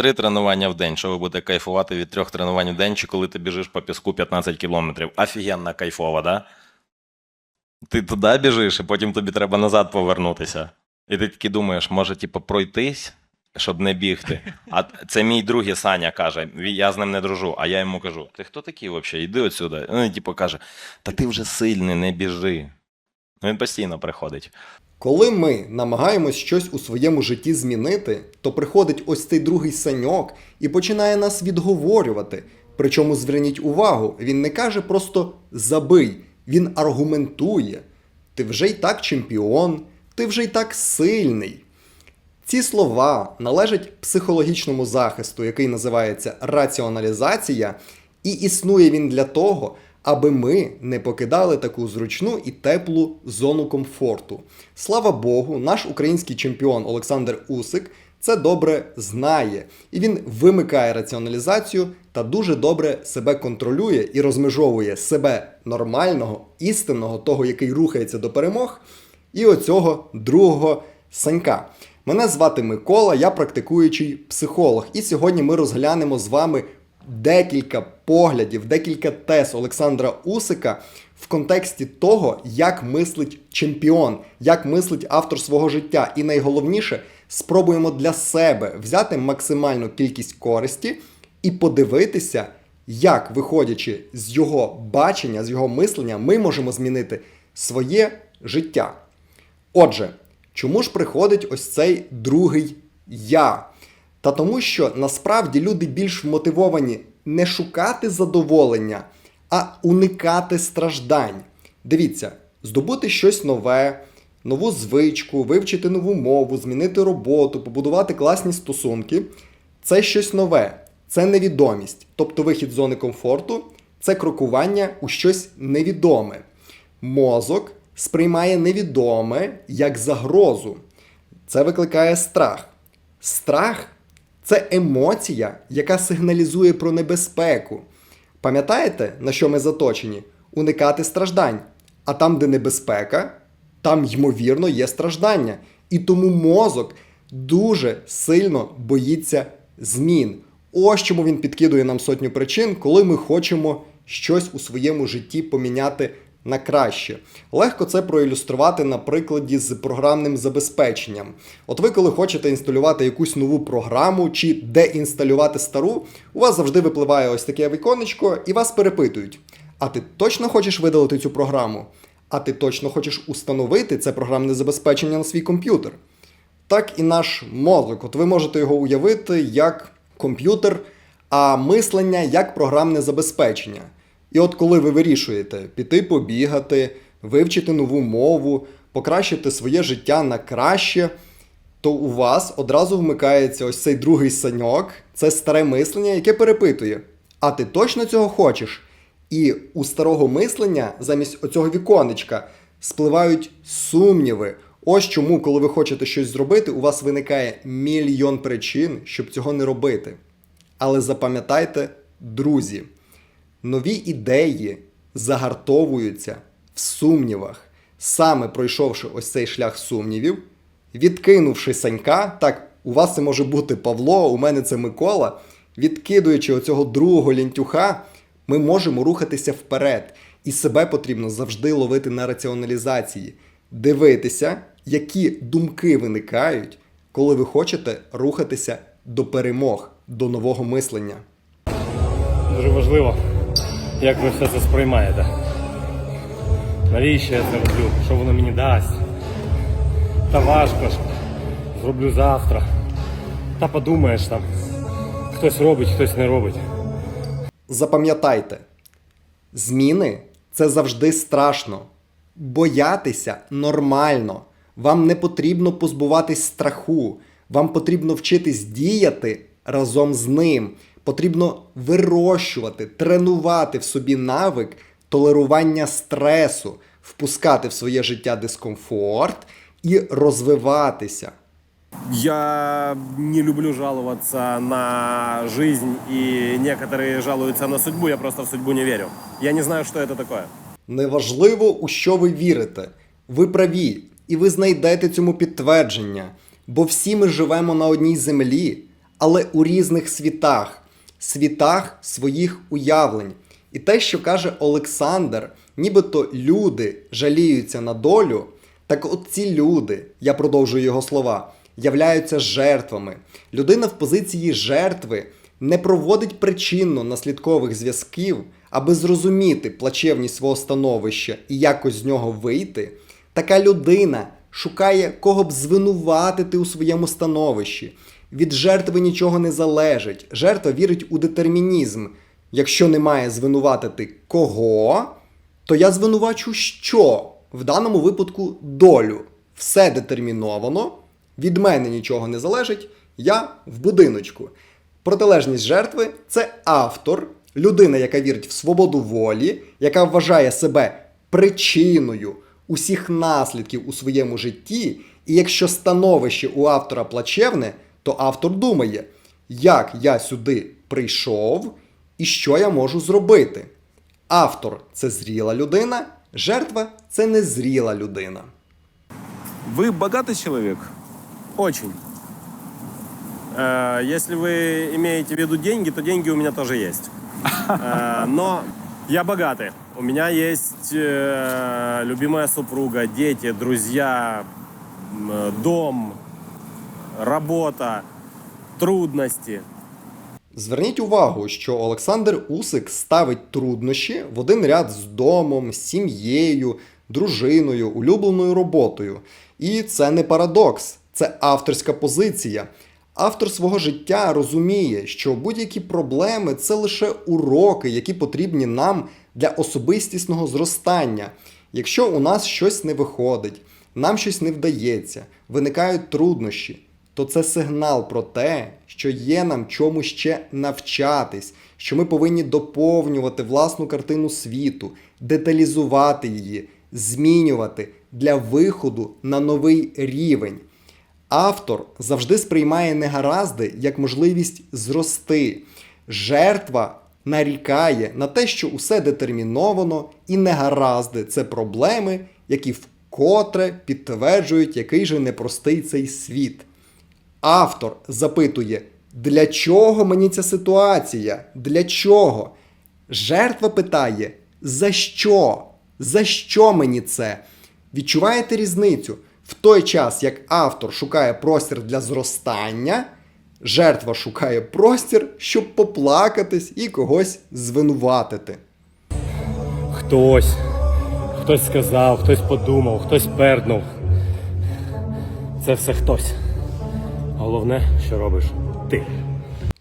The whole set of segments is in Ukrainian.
три тренування в день. Що ви будете кайфувати від трьох тренувань в день, чи коли ти біжиш по піску 15 кілометрів? Офігенно кайфово, да? Ти туди біжиш, і потім тобі треба назад повернутися. І ти такий думаєш, може, типу, пройтись, щоб не бігти. А це мій другий Саня каже: я з ним не дружу. А я йому кажу: ти хто такий взагалі? Іди отсюди. Ну, і типу каже: Та ти вже сильний, не біжи. Ну, він постійно приходить. Коли ми намагаємось щось у своєму житті змінити, то приходить ось цей другий саньок і починає нас відговорювати. Причому зверніть увагу, він не каже просто забий, він аргументує. Ти вже й так чемпіон, ти вже й так сильний. Ці слова належать психологічному захисту, який називається раціоналізація, і існує він для того, аби ми не покидали таку зручну і теплу зону комфорту. Слава Богу, наш український чемпіон Олександр Усик це добре знає, і він вимикає раціоналізацію та дуже добре себе контролює і розмежовує себе нормального, істинного, того, який рухається до перемог, і оцього другого санька. Мене звати Микола, я практикуючий психолог. І сьогодні ми розглянемо з вами декілька поглядів, декілька тез Олександра Усика в контексті того, як мислить чемпіон, як мислить автор свого життя. І найголовніше, спробуємо для себе взяти максимальну кількість користі і подивитися, як, виходячи з його бачення, з його мислення, ми можемо змінити своє життя. Отже, чому ж приходить ось цей другий я? Та тому, що насправді люди більш мотивовані не шукати задоволення, а уникати страждань. Дивіться, здобути щось нове, нову звичку, вивчити нову мову, змінити роботу, побудувати класні стосунки це щось нове, це невідомість, тобто вихід з зони комфорту, це крокування у щось невідоме. Мозок сприймає невідоме як загрозу. Це викликає страх. Страх це емоція, яка сигналізує про небезпеку. Пам'ятаєте, на що ми заточені? Уникати страждань. А там, де небезпека, там, ймовірно, є страждання. І тому мозок дуже сильно боїться змін. Ось чому він підкидує нам сотню причин, коли ми хочемо щось у своєму житті поміняти на краще. Легко це проілюструвати на прикладі з програмним забезпеченням. От ви, коли хочете інсталювати якусь нову програму чи деінсталювати стару, у вас завжди випливає ось таке віконечко і вас перепитують. А ти точно хочеш видалити цю програму? А ти точно хочеш установити це програмне забезпечення на свій комп'ютер? Так і наш мозок. От ви можете його уявити як комп'ютер, а мислення як програмне забезпечення. І от коли ви вирішуєте піти побігати, вивчити нову мову, покращити своє життя на краще, то у вас одразу вмикається ось цей другий саньок, це старе мислення, яке перепитує: А ти точно цього хочеш? І у старого мислення замість оцього віконечка спливають сумніви. Ось чому, коли ви хочете щось зробити, у вас виникає мільйон причин, щоб цього не робити. Але запам'ятайте, друзі, нові ідеї загартовуються в сумнівах. Саме пройшовши ось цей шлях сумнівів, відкинувши санька, так, у вас це може бути Павло, у мене це Микола, відкидуючи оцього другого лінтюха, ми можемо рухатися вперед. І себе потрібно завжди ловити на раціоналізації, дивитися, які думки виникають, коли ви хочете рухатися до перемог, до нового мислення. Дуже важливо, як ви все це сприймаєте. Навіщо я це роблю? Що воно мені дасть? Та важко ж. Зроблю завтра. Та подумаєш там. Хтось робить, хтось не робить. Запам'ятайте, зміни це завжди страшно. Боятися нормально. Вам не потрібно позбуватись страху. Вам потрібно вчитись діяти разом з ним. Потрібно вирощувати, тренувати в собі навик толерування стресу, впускати в своє життя дискомфорт і розвиватися. Я не люблю жаловаться на жизнь, и некоторые жалуются на судьбу. Я просто в судьбу не верю. Я не знаю, что это такое. Неважливо, у що ви вірите. Ви праві, і ви знайдете цьому підтвердження. Бо всі ми живемо на одній землі, але у різних світах, світах своїх уявлень. І те, що каже Олександр, нібито люди жаліються на долю, так от ці люди, я продовжую його слова, являються жертвами. Людина в позиції жертви не проводить причинно-наслідкових зв'язків, аби зрозуміти плачевність свого становища і якось з нього вийти. Така людина шукає кого б звинуватити у своєму становищі. Від жертви нічого не залежить. Жертва вірить у детермінізм. Якщо немає звинуватити кого, то я звинувачу що? В даному випадку долю. Все детерміновано, від мене нічого не залежить, я в будиночку. Протилежність жертви це автор, людина, яка вірить в свободу волі, яка вважає себе причиною усіх наслідків у своєму житті. І якщо становище у автора плачевне, то автор думає, як я сюди прийшов і що я можу зробити. Автор це зріла людина, жертва це незріла людина. Вы богатый человек? Очень. Э, Если вы имеете в виду деньги, то деньги у меня тоже есть. Э, Но я богатый. У меня есть э, любимая супруга, дети, друзья, м, э, дом, работа, трудности. Зверніть увагу, що Олександр Усик ставить труднощі в один ряд з домом, сім'єю, дружиною, улюбленою роботою. І це не парадокс, це авторська позиція. Автор свого життя розуміє, що будь-які проблеми це лише уроки, які потрібні нам для особистісного зростання. Якщо у нас щось не виходить, нам щось не вдається, виникають труднощі, то це сигнал про те, що є нам чому ще навчатись, що ми повинні доповнювати власну картину світу, деталізувати її, змінювати для виходу на новий рівень. Автор завжди сприймає негаразди як можливість зрости. Жертва нарікає на те, що усе детерміновано, і негаразди це проблеми, які вкотре підтверджують, який же непростий цей світ. Автор запитує, для чого мені ця ситуація? Для чого? Жертва питає, за що? За що мені це? Відчуваєте різницю? В той час, як автор шукає простір для зростання, жертва шукає простір, щоб поплакатись і когось звинуватити. Хтось. Хтось сказав, хтось подумав, хтось перднув. Це все хтось. Головне, що робиш ти.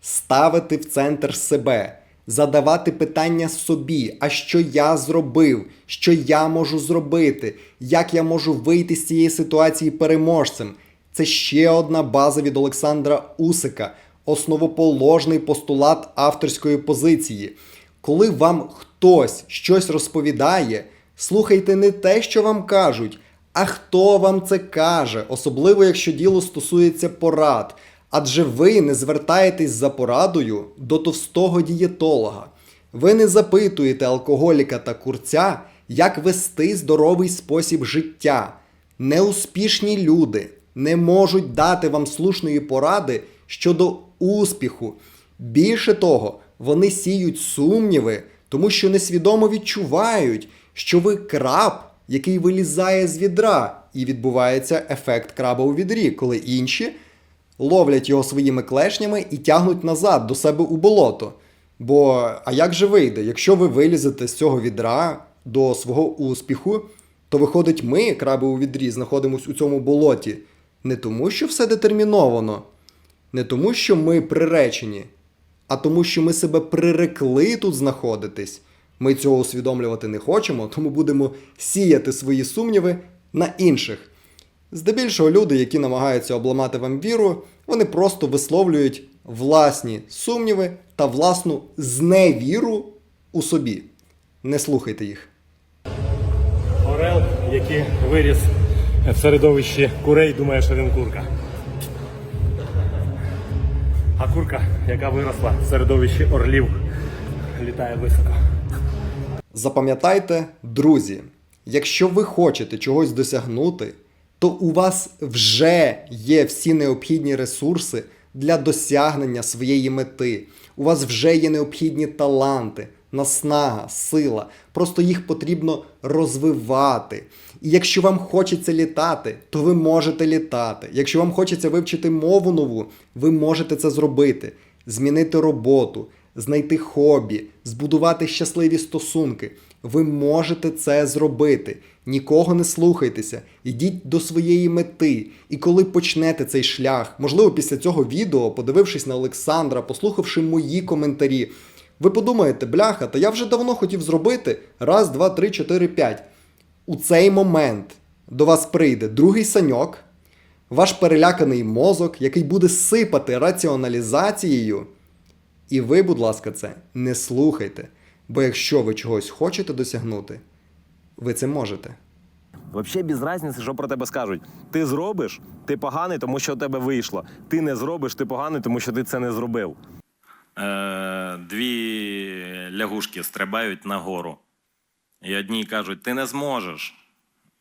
ставити в центр себе, задавати питання собі, а що я зробив, що я можу зробити, як я можу вийти з цієї ситуації переможцем. Це ще одна база від Олександра Усика, основоположний постулат авторської позиції. Коли вам хтось щось розповідає, слухайте не те, що вам кажуть, а хто вам це каже, особливо якщо діло стосується порад. Адже ви не звертаєтесь за порадою до товстого дієтолога. Ви не запитуєте алкоголіка та курця, як вести здоровий спосіб життя. Неуспішні люди не можуть дати вам слушної поради щодо успіху. Більше того, вони сіють сумніви, тому що несвідомо відчувають, що ви краб, який вилізає з відра, і відбувається ефект краба у відрі, коли інші ловлять його своїми клешнями і тягнуть назад до себе у болото. Бо а як же вийде, якщо ви вилізете з цього відра до свого успіху, то виходить, ми, краби у відрі, знаходимося у цьому болоті не тому, що все детерміновано, не тому, що ми приречені, а тому, що ми себе прирекли тут знаходитись. Ми цього усвідомлювати не хочемо, тому будемо сіяти свої сумніви на інших. Здебільшого люди, які намагаються обламати вам віру, вони просто висловлюють власні сумніви та власну зневіру у собі. Не слухайте їх. Орел, який виріс в середовищі курей, думає, що він курка. А курка, яка виросла в середовищі орлів, літає високо. Запам'ятайте, друзі, якщо ви хочете чогось досягнути, то у вас вже є всі необхідні ресурси для досягнення своєї мети. У вас вже є необхідні таланти, наснага, сила. Просто їх потрібно розвивати. І якщо вам хочеться літати, то ви можете літати. Якщо вам хочеться вивчити мову нову, ви можете це зробити, змінити роботу, знайти хобі, збудувати щасливі стосунки. Ви можете це зробити. Нікого не слухайтеся, йдіть до своєї мети. І коли почнете цей шлях, можливо, після цього відео, подивившись на Олександра, послухавши мої коментарі, ви подумаєте, бляха, та я вже давно хотів зробити раз, два, три, чотири, п'ять. У цей момент до вас прийде другий саньок, ваш переляканий мозок, який буде сипати раціоналізацією. І ви, будь ласка, це не слухайте. Бо якщо ви чогось хочете досягнути, ви це можете. Взагалі без різниці, що про тебе скажуть. Ти зробиш, ти поганий, тому що у тебе вийшло. Ти не зробиш, ти поганий, тому що ти це не зробив. Е, дві лягушки стрибають нагору. І одній кажуть, ти не зможеш.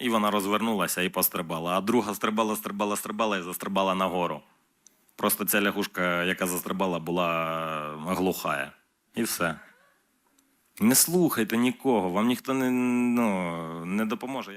І вона розвернулася і пострибала. А друга стрибала, стрибала, стрибала і застрибала нагору. Просто ця лягушка, яка застрибала, була глухая. І все. Не слухайте нікого, вам ніхто не, ну, не допоможе.